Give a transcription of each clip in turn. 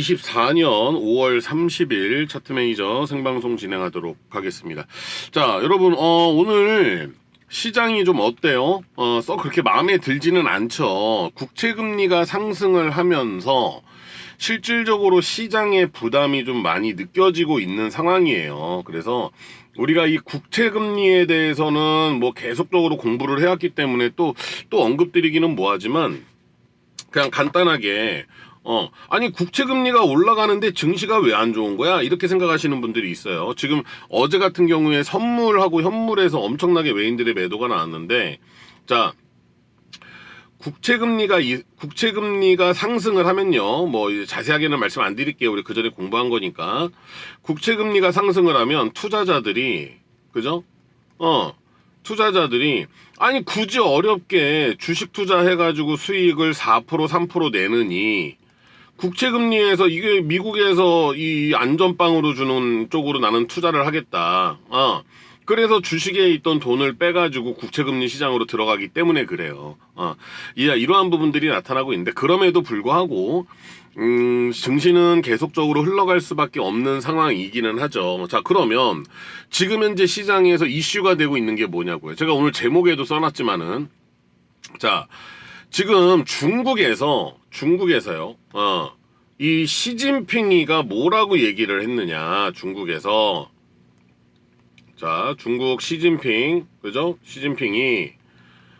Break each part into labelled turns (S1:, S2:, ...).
S1: 2024년 5월 30일 차트 매니저 생방송 진행하도록 하겠습니다. 자, 여러분, 어, 오늘 시장이 좀 어때요? 어, 썩 그렇게 마음에 들지는 않죠. 국채 금리가 상승을 하면서 실질적으로 시장의 부담이 좀 많이 느껴지고 있는 상황이에요. 그래서 우리가 이 국채 금리에 대해서는 뭐 계속적으로 공부를 해왔기 때문에 또, 또 언급드리기는 뭐하지만 그냥 간단하게 어 아니 국채 금리가 올라가는데 증시가 왜 안 좋은 거야? 이렇게 생각하시는 분들이 있어요. 지금 어제 같은 경우에 선물하고 현물에서 엄청나게 외인들의 매도가 나왔는데 자 국채 금리가 이 국채 금리가 상승을 하면요. 뭐 자세하게는 말씀 안 드릴게요. 우리 그 전에 공부한 거니까. 국채 금리가 상승을 하면 투자자들이 그죠? 어 투자자들이 아니 굳이 어렵게 주식 투자해가지고 수익을 4% 3% 내느니 국채 금리에서 이게 미국에서 이 안전빵으로 주는 쪽으로 나는 투자를 하겠다. 어. 그래서 주식에 있던 돈을 빼가지고 국채금리 시장으로 들어가기 때문에 그래요. 어. 이- 이러한 부분들이 나타나고 있는데 그럼에도 불구하고 음, 증시는 계속적으로 흘러갈 수밖에 없는 상황이기는 하죠. 자, 그러면 지금 현재 시장에서 이슈가 되고 있는 게 뭐냐고요. 제가 오늘 제목에도 써놨지만은 자, 지금 중국에서 중국에서요. 어. 이 시진핑이가 뭐라고 얘기를 했느냐? 중국에서 자, 중국 시진핑, 그죠? 시진핑이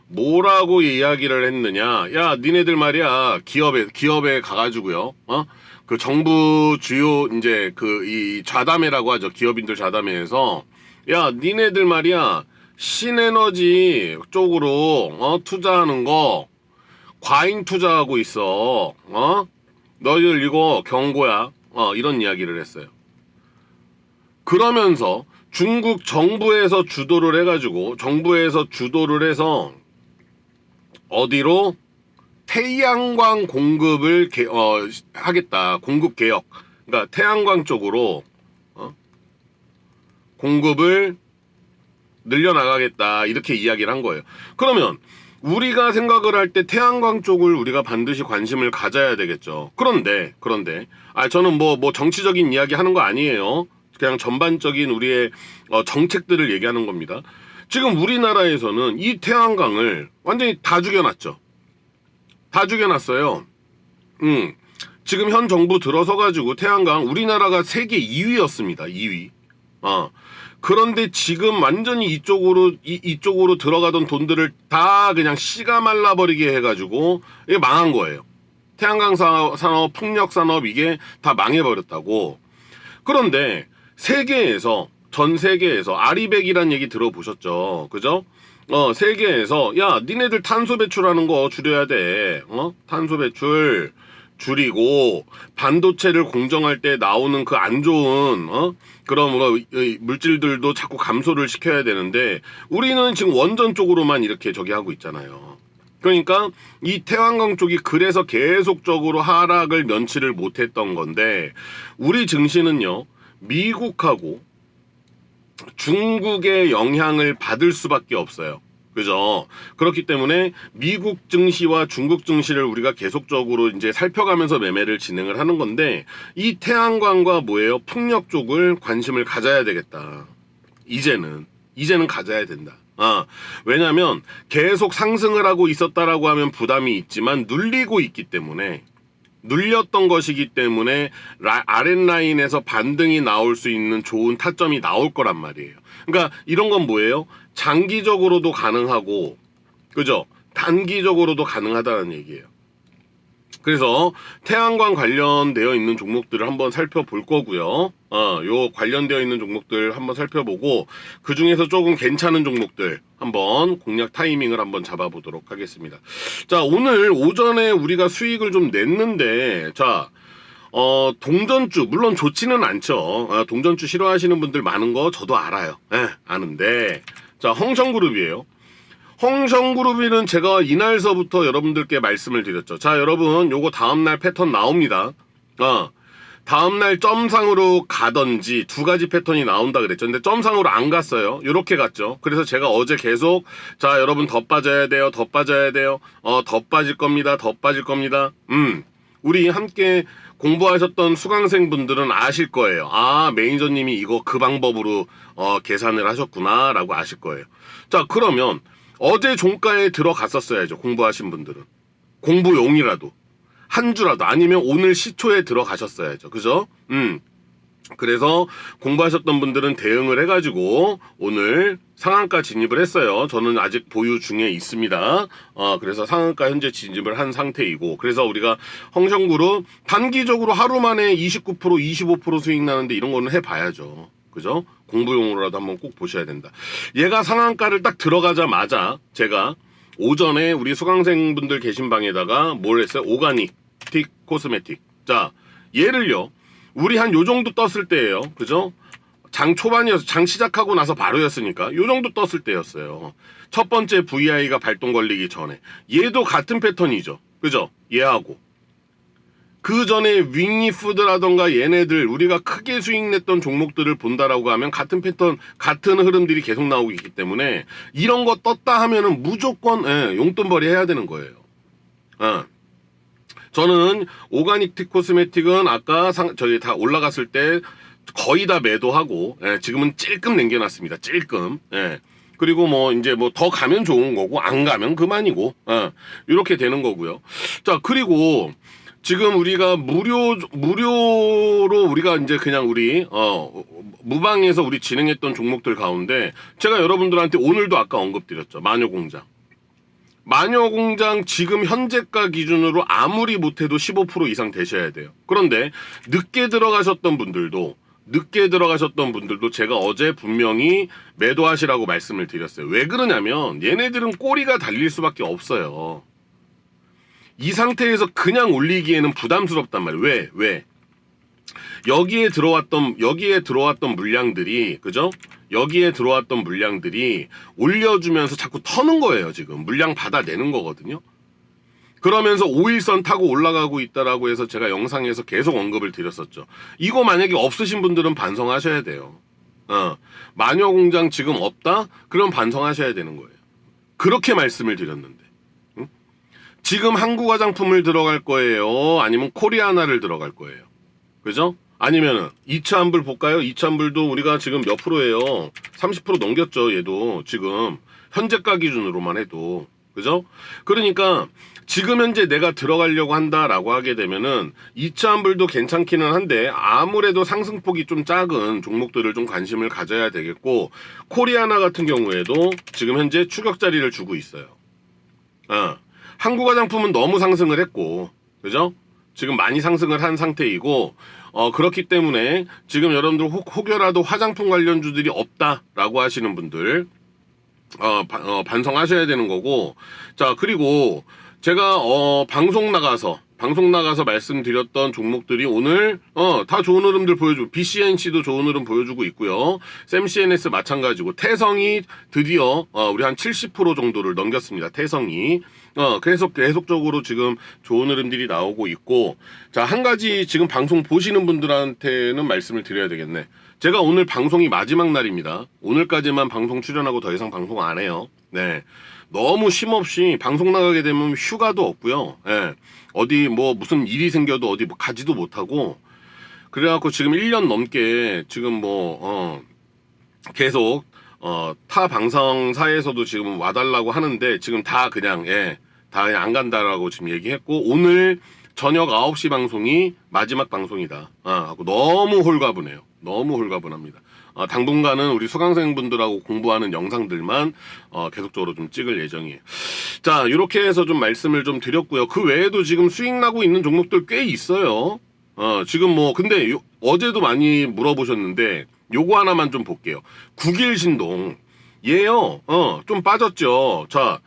S1: 뭐라고 이야기를 했느냐? 야, 니네들 말이야. 기업에 기업에 가 가지고요. 어? 그 정부 주요 이제 그 이 좌담회라고 하죠. 기업인들 좌담회에서 야, 니네들 말이야. 신에너지 쪽으로 어, 투자하는 거 과잉 투자하고 있어. 어? 너희들 이거 경고야. 어, 이런 이야기를 했어요. 그러면서 중국 정부에서 주도를 해가지고 정부에서 주도를 해서 어디로 태양광 공급을 개- 어, 하겠다 공급 개혁 그러니까 태양광 쪽으로 어? 공급을 늘려나가겠다 이렇게 이야기를 한 거예요. 그러면 우리가 생각을 할 때 태양광 쪽을 우리가 반드시 관심을 가져야 되겠죠. 그런데 그런데 아 저는 뭐뭐 정치적인 이야기 하는 거 아니에요. 그냥 전반적인 우리의 어, 정책들을 얘기하는 겁니다. 지금 우리나라에서는 이 태양광을 완전히 다 죽여놨죠. 다 죽여놨어요. 음. 지금 현 정부 들어서 가지고 태양광 우리나라가 세계 2위였습니다. 2위. 어. 그런데 지금 완전히 이쪽으로 이, 이쪽으로 들어가던 돈들을 다 그냥 씨가 말라버리게 해가지고 이게 망한 거예요. 태양광 사- 산업, 풍력 산업 이게 다 망해버렸다고. 그런데 세계에서 전 세계에서 아리백이란 얘기 들어보셨죠? 그죠? 어 세계에서 야 니네들 탄소 배출하는 거 줄여야 돼. 어 탄소 배출 줄이고 반도체를 공정할 때 나오는 그 안 좋은 어 이- 물질들도 자꾸 감소를 시켜야 되는데 우리는 지금 원전 쪽으로만 이렇게 저기 하고 있잖아요. 그러니까 이 태양광 쪽이 그래서 계속적으로 하락을 면치를 못했던 건데 우리 증시는요 미국하고 중국의 영향을 받을 수밖에 없어요. 그죠? 그렇기 때문에 미국 증시와 중국 증시를 우리가 계속적으로 이제 살펴가면서 매매를 진행을 하는 건데 이 태양광과 뭐예요? 풍력 쪽을 관심을 가져야 되겠다. 이제는 이제는 가져야 된다. 아, 왜냐면 계속 상승을 하고 있었다라고 하면 부담이 있지만 눌리고 있기 때문에 눌렸던 것이기 때문에 라, 아랫라인에서 반등이 나올 수 있는 좋은 타점이 나올 거란 말이에요. 그러니까 이런 건 뭐예요? 장기적으로도 가능하고 그죠? 단기적으로도 가능하다는 얘기예요. 그래서 태양광 관련되어 있는 종목들을 한번 살펴볼 거고요. 어, 요 관련되어 있는 종목들 한번 살펴보고 그 중에서 조금 괜찮은 종목들 한번 공략 타이밍을 한번 잡아보도록 하겠습니다. 자, 오늘 오전에 우리가 수익을 좀 냈는데 자, 어, 동전주, 물론 좋지는 않죠. 아, 동전주 싫어하시는 분들 많은 거 저도 알아요. 예, 아는데. 자, 홍성그룹이에요. 홍성그룹이는 제가 이날서부터 여러분들께 말씀을 드렸죠. 자, 여러분, 요거 다음날 패턴 나옵니다. 어, 다음날 점상으로 가던지 두 가지 패턴이 나온다 그랬죠. 근데 점상으로 안 갔어요. 요렇게 갔죠. 그래서 제가 어제 계속, 자, 여러분 더 빠져야 돼요. 더 빠져야 돼요. 어, 더 빠질 겁니다. 더 빠질 겁니다. 음. 우리 함께 공부하셨던 수강생분들은 아실 거예요. 아, 매니저님이 이거 그 방법으로 어, 계산을 하셨구나라고 아실 거예요. 자, 그러면 어제 종가에 들어갔었어야죠. 공부하신 분들은. 공부용이라도. 한 주라도 아니면 오늘 시초에 들어가셨어야죠. 그죠? 음. 그래서 공부하셨던 분들은 대응을 해가지고 오늘 상한가 진입을 했어요. 저는 아직 보유 중에 있습니다. 어, 그래서 상한가 현재 진입을 한 상태이고, 그래서 우리가 홍성그룹 단기적으로 하루 만에 29% 25% 수익 나는데 이런 거는 해봐야죠. 그죠? 공부용으로라도 한번 꼭 보셔야 된다. 얘가 상한가를 딱 들어가자마자 제가 오전에 우리 수강생분들 계신 방에다가 뭘 했어요? 오가닉, 틱, 코스메틱. 자, 얘를요. 우리 한 요 정도 떴을 때예요. 그죠? 장 초반이어서 장 시작하고 나서 바로였으니까 요 정도 떴을 때였어요. 첫 번째 VI가 발동 걸리기 전에 얘도 같은 패턴이죠. 그죠? 얘하고 그 전에 윙리푸드라던가 얘네들 우리가 크게 수익 냈던 종목들을 본다라고 하면 같은 패턴 같은 흐름들이 계속 나오고 있기 때문에 이런 거 떴다 하면은 무조건 예, 용돈벌이 해야 되는 거예요. 어. 저는 오가닉 티 코스메틱은 아까 상, 저희 다 올라갔을 때 거의 다 매도하고 예, 지금은 찔끔 남겨놨습니다. 찔끔. 예. 그리고 뭐 이제 뭐 더 가면 좋은 거고 안 가면 그만이고 예, 이렇게 되는 거고요. 자 그리고 지금 우리가 무료 무료로 우리가 이제 그냥 우리 어 무방에서 우리 진행했던 종목들 가운데 제가 여러분들한테 오늘도 아까 언급드렸죠 마녀공장. 마녀공장 지금 현재가 기준으로 아무리 못해도 15% 이상 되셔야 돼요. 그런데 늦게 들어가셨던 분들도 늦게 들어가셨던 분들도 제가 어제 분명히 매도하시라고 말씀을 드렸어요. 왜 그러냐면 얘네들은 꼬리가 달릴 수밖에 없어요. 이 상태에서 그냥 올리기에는 부담스럽단 말이에요. 왜? 왜? 여기에 들어왔던 여기에 들어왔던 물량들이 그죠? 여기에 들어왔던 물량들이 올려주면서 자꾸 터는 거예요. 지금 물량 받아내는 거거든요. 그러면서 5일선 타고 올라가고 있다라고 해서 제가 영상에서 계속 언급을 드렸었죠. 이거 만약에 없으신 분들은 반성하셔야 돼요. 어, 마녀 공장 지금 없다? 그럼 반성하셔야 되는 거예요. 그렇게 말씀을 드렸는데. 응? 지금 한국 화장품을 들어갈 거예요? 아니면 코리아나를 들어갈 거예요? 그죠? 아니면은 이차한불 볼까요? 이차한불도 우리가 지금 몇 프로예요? 30% 넘겼죠, 얘도 지금 현재가 기준으로만 해도 그죠? 그러니까 지금 현재 내가 들어가려고 한다라고 하게 되면은 이차한불도 괜찮기는 한데 아무래도 상승폭이 좀 작은 종목들을 좀 관심을 가져야 되겠고 코리아나 같은 경우에도 지금 현재 추격 자리를 주고 있어요. 어. 한국 화장품은 너무 상승을 했고 그죠? 지금 많이 상승을 한 상태이고 어 그렇기 때문에 지금 여러분들 혹, 혹여라도 화장품 관련주들이 없다라고 하시는 분들 어, 바- 어, 반성하셔야 되는 거고 자 그리고 제가 어 방송 나가서 방송 나가서 말씀드렸던 종목들이 오늘 어 다 좋은 흐름들 보여주고 BCNC도 좋은 흐름 보여주고 있고요. 샘CNS 마찬가지고 태성이 드디어 어 우리 한 70% 정도를 넘겼습니다. 태성이 어 계속 계속적으로 지금 좋은 흐름들이 나오고 있고 자 한 가지 지금 방송 보시는 분들한테는 말씀을 드려야 되겠네. 제가 오늘 방송이 마지막 날입니다. 오늘까지만 방송 출연하고 더 이상 방송 안 해요. 네. 너무 쉼없이 방송 나가게 되면 휴가도 없고요. 예. 어디 뭐 무슨 일이 생겨도 어디 뭐 가지도 못하고 그래갖고 지금 1년 넘게 지금 뭐, 어, 계속, 어, 타 방송사에서도 지금 와달라고 하는데 지금 다 그냥, 예, 다 그냥 안 간다라고 지금 얘기했고 오늘 저녁 9시 방송이 마지막 방송이다. 아, 하고 너무 홀가분해요. 너무 홀가분합니다. 어, 당분간은 우리 수강생분들하고 공부하는 영상들만 어, 계속적으로 좀 찍을 예정이에요. 자, 이렇게 해서 좀 말씀을 좀 드렸고요. 그 외에도 지금 수익 나고 있는 종목들 꽤 있어요. 어, 지금 뭐, 근데 요- 어제도 많이 물어보셨는데, 요거 하나만 좀 볼게요. 국일 신동. 얘요, 어, 좀 빠졌죠. 자,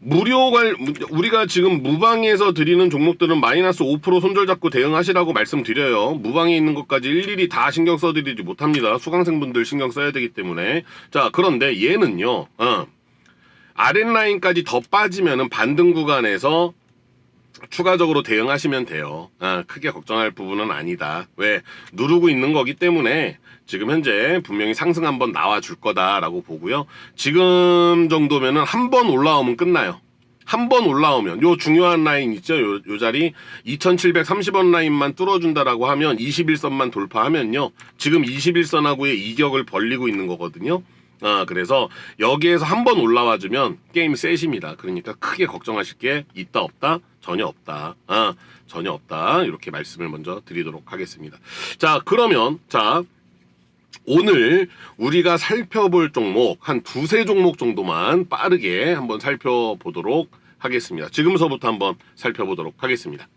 S1: 무료 관, 우리가 지금 무방에서 드리는 종목들은 마이너스 5% 손절 잡고 대응하시라고 말씀드려요. 무방에 있는 것까지 일일이 다 신경 써드리지 못합니다. 수강생분들 신경 써야 되기 때문에. 자, 그런데 얘는요, 어, 아랫라인까지 더 빠지면은 반등 구간에서 추가적으로 대응하시면 돼요. 아, 크게 걱정할 부분은 아니다. 왜? 누르고 있는 거기 때문에 지금 현재 분명히 상승 한번 나와 줄 거다라고 보고요. 지금 정도면은 한 번 올라오면 끝나요. 한 번 올라오면 요 중요한 라인 있죠 요, 요 자리 2730원 라인만 뚫어준다라고 하면 21선만 돌파하면요 지금 21선하고의 이격을 벌리고 있는 거거든요 아 그래서 여기에서 한 번 올라와 주면 게임 셋입니다. 그러니까 크게 걱정하실 게 있다 없다? 전혀 없다. 아 전혀 없다. 이렇게 말씀을 먼저 드리도록 하겠습니다. 자 그러면 자 오늘 우리가 살펴볼 종목 한 두세 종목 정도만 빠르게 한번 살펴보도록 하겠습니다. 지금서부터 한번 살펴보도록 하겠습니다.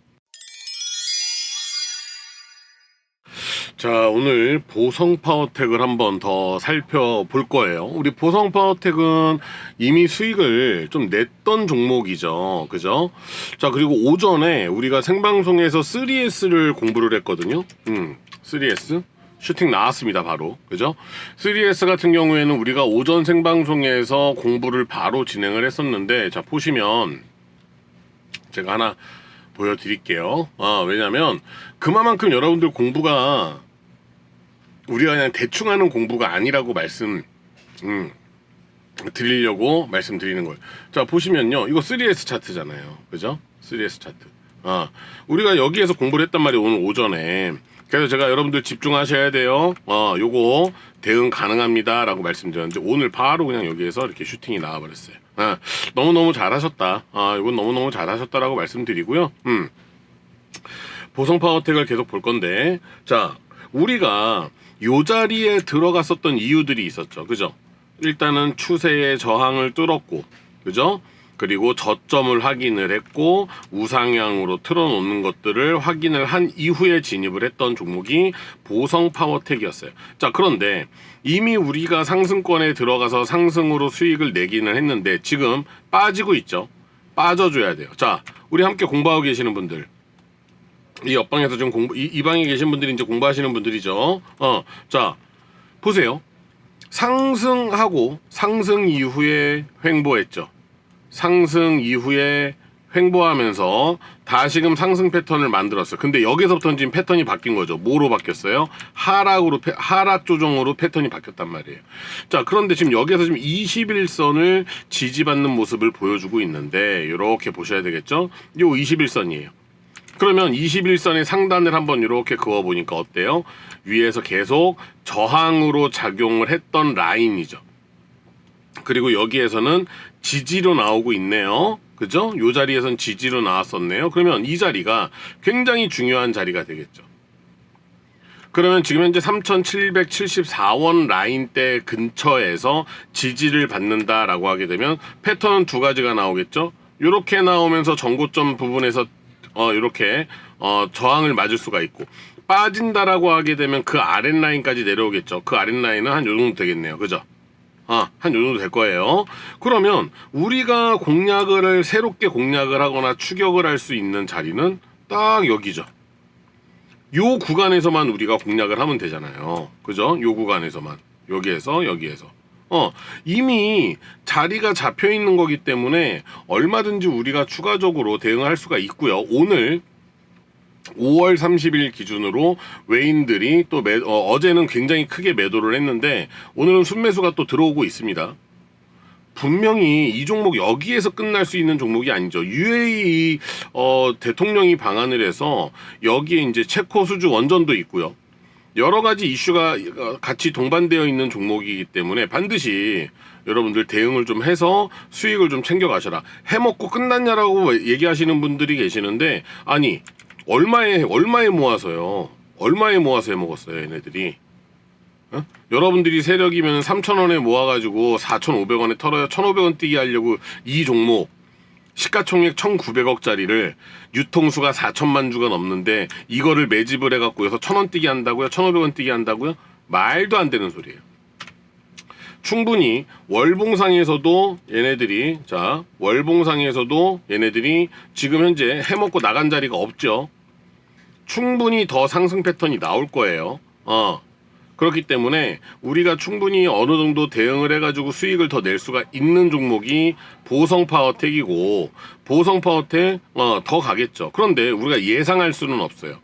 S1: 자, 오늘 보성 파워텍을 한번 더 살펴볼 거예요. 우리 보성 파워텍은 이미 수익을 좀 냈던 종목이죠. 그죠? 자, 그리고 오전에 우리가 생방송에서 3S를 공부를 했거든요. 음, 3S. 슈팅 나왔습니다, 바로. 그죠? 3S 같은 경우에는 우리가 오전 생방송에서 공부를 바로 진행을 했었는데, 자, 보시면, 제가 하나 보여드릴게요. 아, 왜냐면, 그만큼 여러분들 공부가, 우리가 그냥 대충 하는 공부가 아니라고 말씀, 음, 드리려고 말씀드리는 거예요. 자, 보시면요. 이거 3S 차트잖아요. 그죠? 3S 차트. 아, 우리가 여기에서 공부를 했단 말이에요. 오늘 오전에. 그래서 제가 여러분들 집중하셔야 돼요. 어, 요거 대응 가능합니다. 라고 말씀드렸는데 오늘 바로 그냥 여기에서 이렇게 슈팅이 나와버렸어요. 아, 너무너무 잘하셨다. 아, 이건 너무너무 잘하셨다라고 말씀드리고요. 음. 보성 파워텍을 계속 볼 건데, 자, 우리가 요 자리에 들어갔었던 이유들이 있었죠. 그죠? 일단은 추세의 저항을 뚫었고, 그죠? 그리고 저점을 확인을 했고 우상향으로 틀어놓는 것들을 확인을 한 이후에 진입을 했던 종목이 보성 파워텍이었어요. 자 그런데 이미 우리가 상승권에 들어가서 상승으로 수익을 내기는 했는데 지금 빠지고 있죠. 빠져줘야 돼요. 자 우리 함께 공부하고 계시는 분들 이 옆방에서 지금 공부 이, 이 방에 계신 분들이 이제 공부하시는 분들이죠. 어, 자 보세요. 상승하고 상승 이후에 횡보했죠. 상승 이후에 횡보하면서 다시금 상승 패턴을 만들었어요. 근데 여기서부터는 지금 패턴이 바뀐 거죠. 뭐로 바뀌었어요? 하락으로 패- 하락 조정으로 패턴이 바뀌었단 말이에요. 자, 그런데 지금 여기에서 지금 21선을 지지받는 모습을 보여주고 있는데 이렇게 보셔야 되겠죠? 요 21선이에요. 그러면 21선의 상단을 한번 이렇게 그어 보니까 어때요? 위에서 계속 저항으로 작용을 했던 라인이죠. 그리고 여기에서는 지지로 나오고 있네요. 그죠? 요 자리에선 지지로 나왔었네요. 그러면 이 자리가 굉장히 중요한 자리가 되겠죠. 그러면 지금 현재 3774원 라인대 근처에서 지지를 받는다라고 하게 되면 패턴은 두 가지가 나오겠죠. 이렇게 나오면서 전고점 부분에서 어 이렇게 어 저항을 맞을 수가 있고 빠진다라고 하게 되면 그 아랫라인까지 내려오겠죠. 그 아랫라인은 한 요 정도 되겠네요. 그죠? 아, 한 요 정도 될 거예요. 그러면 우리가 공략을 새롭게 공략을 하거나 추격을 할 수 있는 자리는 딱 여기죠. 요 구간에서만 우리가 공략을 하면 되잖아요. 그죠? 요 구간에서만. 여기에서 여기에서. 어, 이미 자리가 잡혀 있는 거기 때문에 얼마든지 우리가 추가적으로 대응할 수가 있고요. 오늘 5월 30일 기준으로 외인들이 또 매, 어, 어제는 굉장히 크게 매도를 했는데 오늘은 순매수가 또 들어오고 있습니다. 분명히 이 종목 여기에서 끝날 수 있는 종목이 아니죠. UAE 어, 대통령이 방한을 해서 여기에 이제 체코 수주 원전도 있고요. 여러 가지 이슈가 어, 같이 동반되어 있는 종목이기 때문에 반드시 여러분들 대응을 좀 해서 수익을 좀 챙겨 가셔라. 해먹고 끝났냐라고 얘기하시는 분들이 계시는데 아니 얼마에 얼마에 모아서요? 얼마에 모아서 해 먹었어요, 얘네들이? 어? 여러분들이 세력이면 3,000원에 모아가지고 4,500원에 털어요. 1,500원 뛰게 하려고 이 종목 시가총액 1,900억짜리를 유통수가 4천만 주가 넘는데 이거를 매집을 해갖고 여기서 1,000원 뛰게 한다고요? 1,500원 뛰게 한다고요? 말도 안 되는 소리예요. 충분히 월봉상에서도 얘네들이 자 월봉상에서도 얘네들이 지금 현재 해먹고 나간 자리가 없죠. 충분히 더 상승 패턴이 나올 거예요. 어. 그렇기 때문에 우리가 충분히 어느 정도 대응을 해가지고 수익을 더 낼 수가 있는 종목이 보성 파워텍이고 보성 파워텍 어, 더 가겠죠. 그런데 우리가 예상할 수는 없어요.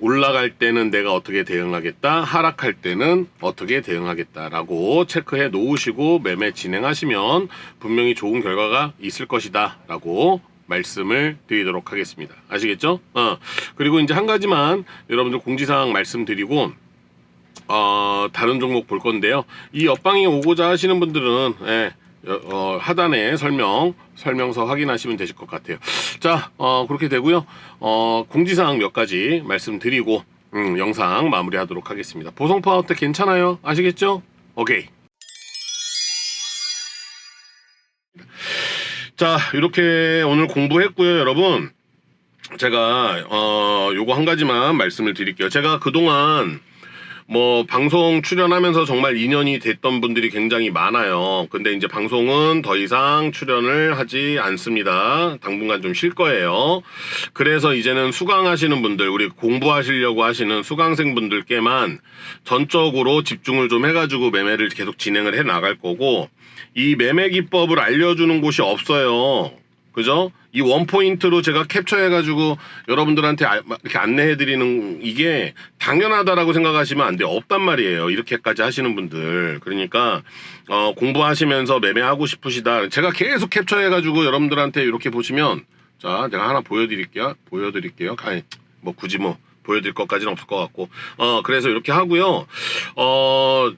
S1: 올라갈 때는 내가 어떻게 대응하겠다, 하락할 때는 어떻게 대응하겠다라고 체크해 놓으시고 매매 진행하시면 분명히 좋은 결과가 있을 것이다라고 말씀을 드리도록 하겠습니다. 아시겠죠? 어. 그리고 이제 한 가지만 여러분들 공지사항 말씀드리고 어, 다른 종목 볼 건데요. 이 옆방에 오고자 하시는 분들은 예, 어, 어, 하단에 설명 설명서 확인하시면 되실 것 같아요. 자, 어, 그렇게 되고요. 어, 공지사항 몇 가지 말씀드리고 음, 영상 마무리하도록 하겠습니다. 보성 파워텍 괜찮아요? 아시겠죠? 오케이. 자, 이렇게 오늘 공부했고요, 여러분. 제가 어 요거 한 가지만 말씀을 드릴게요. 제가 그동안 뭐 방송 출연하면서 정말 인연이 됐던 분들이 굉장히 많아요. 근데 이제 방송은 더 이상 출연을 하지 않습니다. 당분간 좀 쉴 거예요. 그래서 이제는 수강하시는 분들, 우리 공부하시려고 하시는 수강생 분들께만 전적으로 집중을 좀 해가지고 매매를 계속 진행을 해 나갈 거고 이 매매 기법을 알려주는 곳이 없어요. 그죠? 이 원포인트로 제가 캡처해가지고 여러분들한테 아- 이렇게 안내해드리는 이게 당연하다라고 생각하시면 안 돼요. 없단 말이에요. 이렇게까지 하시는 분들. 그러니까, 어, 공부하시면서 매매하고 싶으시다. 제가 계속 캡처해가지고 여러분들한테 이렇게 보시면, 자, 제가 하나 보여드릴게요. 보여드릴게요. 아니, 뭐 굳이 뭐 보여드릴 것까지는 없을 것 같고. 어, 그래서 이렇게 하고요. 어,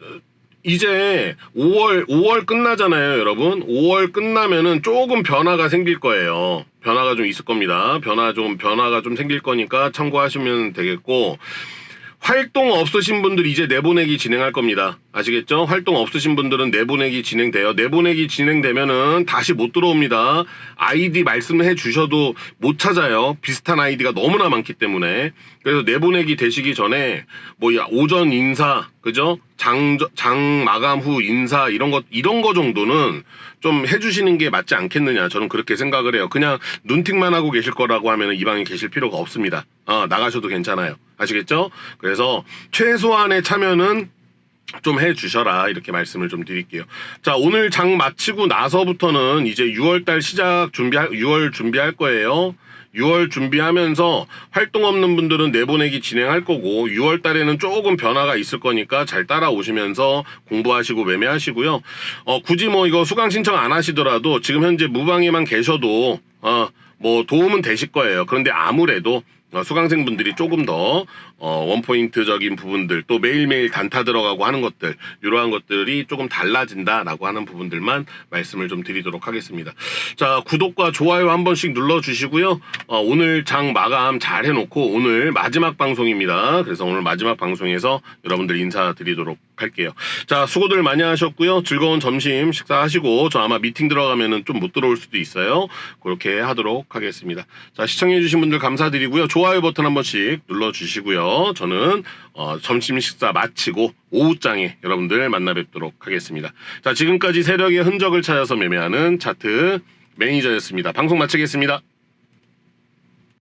S1: 이제 5월 5월 끝나잖아요, 여러분. 5월 끝나면은 조금 변화가 생길 거예요. 변화가 좀 있을 겁니다. 변화 좀 변화가 좀 생길 거니까 참고하시면 되겠고 활동 없으신 분들 이제 내보내기 진행할 겁니다. 아시겠죠? 활동 없으신 분들은 내보내기 진행돼요. 내보내기 진행되면은 다시 못 들어옵니다. 아이디 말씀해 주셔도 못 찾아요. 비슷한 아이디가 너무나 많기 때문에. 그래서 내보내기 되시기 전에 뭐 야, 오전 인사, 그죠? 장, 장 마감 후 인사 이런 것 이런 거 정도는 좀 해주시는 게 맞지 않겠느냐 저는 그렇게 생각을 해요. 그냥 눈팅만 하고 계실 거라고 하면 이 방에 계실 필요가 없습니다. 어, 나가셔도 괜찮아요. 아시겠죠? 그래서 최소한의 참여는 좀 해주셔라 이렇게 말씀을 좀 드릴게요. 자 오늘 장 마치고 나서부터는 이제 6월달 시작 준비할 6월 준비할 거예요. 6월 준비하면서 활동 없는 분들은 내보내기 진행할 거고 6월 달에는 조금 변화가 있을 거니까 잘 따라오시면서 공부하시고 매매하시고요. 어, 굳이 뭐 이거 수강 신청 안 하시더라도 지금 현재 무방에만 계셔도 어, 뭐 도움은 되실 거예요. 그런데 아무래도 어, 수강생분들이 조금 더 어, 원포인트적인 부분들 또 매일매일 단타 들어가고 하는 것들 이러한 것들이 조금 달라진다라고 하는 부분들만 말씀을 좀 드리도록 하겠습니다. 자 구독과 좋아요 한 번씩 눌러주시고요. 어, 오늘 장 마감 잘 해놓고 오늘 마지막 방송입니다. 그래서 오늘 마지막 방송에서 여러분들 인사드리도록 할게요. 자 수고들 많이 하셨고요. 즐거운 점심 식사하시고 저 아마 미팅 들어가면은 좀 못 들어올 수도 있어요. 그렇게 하도록 하겠습니다. 자 시청해 주신 분들 감사드리고요. 좋아요 버튼 한 번씩 눌러 주시고요. 저는 어, 점심 식사 마치고 오후장에 여러분들 만나 뵙도록 하겠습니다. 자 지금까지 세력의 흔적을 찾아서 매매하는 차트 매니저였습니다. 방송 마치겠습니다.